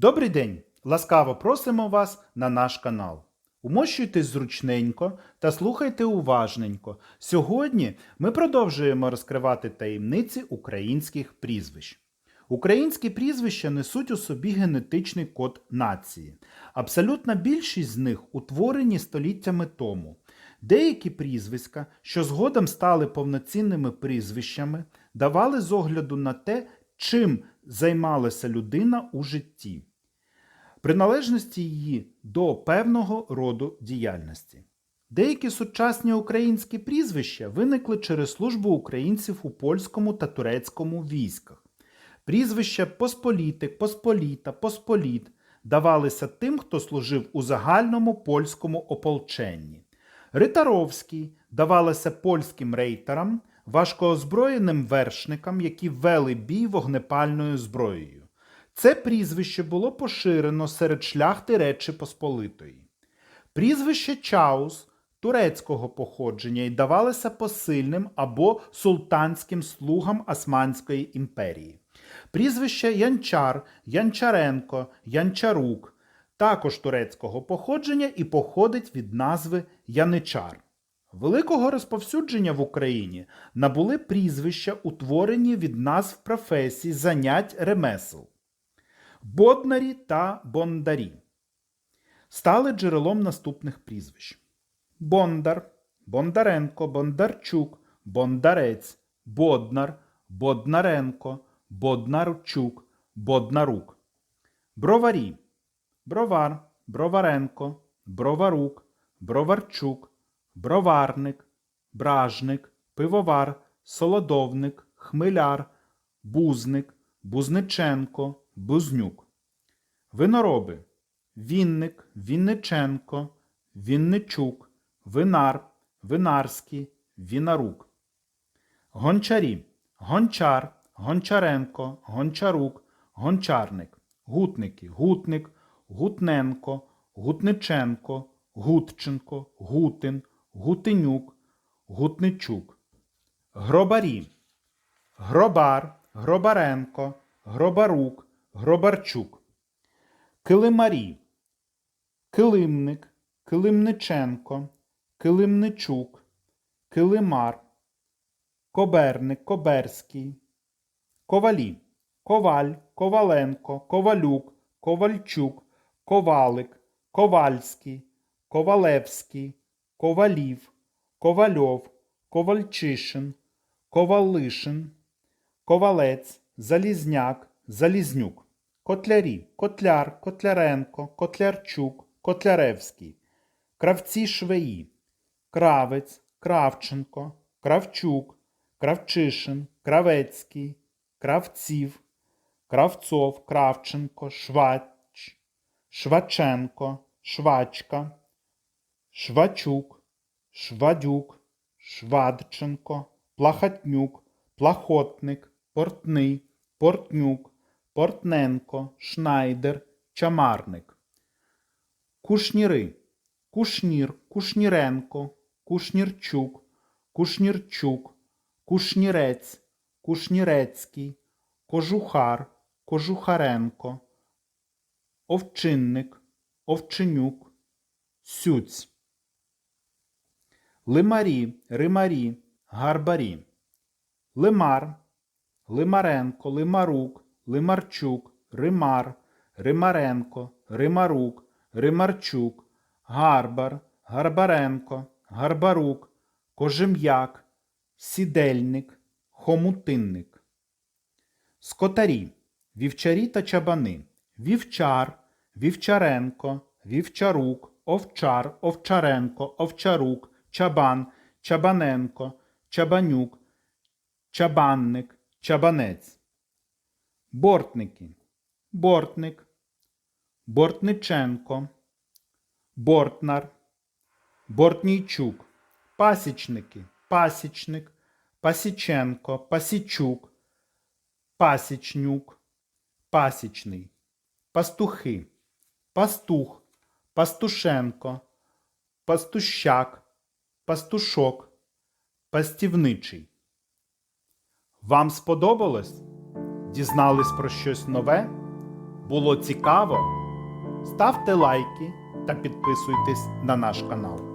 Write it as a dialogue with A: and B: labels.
A: Добрий день! Ласкаво просимо вас на наш канал. Умощуйтесь зручненько та слухайте уважненько. Сьогодні ми продовжуємо розкривати таємниці українських прізвищ. Українські прізвища несуть у собі генетичний код нації. Абсолютна більшість з них утворені століттями тому. Деякі прізвиська, що згодом стали повноцінними прізвищами, давали з огляду на те, чим займалася людина у житті, приналежності її до певного роду діяльності. Деякі сучасні українські прізвища виникли через службу українців у польському та турецькому військах. Прізвища Посполітик, Посполіта, Посполіт давалися тим, хто служив у загальному польському ополченні. Ритаровський давалося польським рейтерам, важкоозброєним вершникам, які вели бій вогнепальною зброєю. Це прізвище було поширено серед шляхти Речі Посполитої. Прізвище Чаус турецького походження і давалося посильним або султанським слугам Османської імперії. Прізвище Янчар, Янчаренко, Янчарук також турецького походження і походить від назви Яничар. Великого розповсюдження в Україні набули прізвища, утворені від назв професій, занять ремесел. Боднарі та Бондарі. Стали джерелом наступних прізвищ: Бондар, Бондаренко, Бондарчук, Бондарець, Боднар, Боднаренко, Боднарчук, Боднарук, Броварі, Бровар, Броваренко, Броварук, Броварчук, Броварник, Бражник, Пивовар, Солодовник, Хмеляр, Бузник, Бузниченко, Бузнюк. Винороби Вінник, Вінниченко, Вінничук, Винар, Винарський, Вінарук. Гончарі Гончар, Гончаренко, Гончарук, Гончарник. Гутники Гутник, Гутненко, Гутниченко, Гутченко, Гутин, Гутинюк, Гутничук. Гробарі Гробар, Гробаренко, Гробарук, Гробарчук. Килимарі Килимник, Килимниченко, Килимничук, Килимар, Коберник, Коберський, Ковалі, Коваль, Коваленко, Ковалюк, Ковальчук, Ковалик, Ковальський, Ковалевський, Ковалів, Ковальов, Ковальчишин, Ковалишин, Ковалець, Залізняк, Залізнюк, Котлярі, Котляр, Котляренко, Котлярчук, Котляревський, Кравці Швеї, Кравець, Кравченко, Кравчук, Кравчишин, Кравецький, Кравців, Кравцов, Кравченко, Швач, Шваченко, Швачка, Швачук, Швадюк, Швадченко, Плахатнюк, Плахотник, Портний, Портнюк, Портненко, Шнайдер, Чамарник. Кушніри, Кушнір, Кушніренко, Кушнірчук, Кушнірчук, Кушнірець, Кушнірецький, Кожухар, Кожухаренко, Овчинник, Овчинюк, Сюць. Лимарі, Римарі, Гарбарі. Лимар, Лимаренко, Лимарук, Лимарчук, Римар, Римаренко, Римарук, Римарчук, Гарбар, Гарбаренко, Гарбарук, Кожем'як, Сідельник, Хомутинник. Скотарі, Вівчарі та чабани. Вівчар, Вівчаренко, Вівчарук, Овчар, Овчаренко, Овчарук, Чабан, Чабаненко, Чабанюк, Чабанник, Чабанець. Бортники. Бортник, Бортниченко, Бортнар, Бортнійчук. Пасічники. Пасічник, Пасіченко, Пасічук, Пасічнюк, Пасічний. Пастухи. Пастух, Пастушенко, Пастущак, Пастушок, Пастівничий. Вам сподобалось? Дізнались про щось нове? Було цікаво? Ставте лайки та підписуйтесь на наш канал.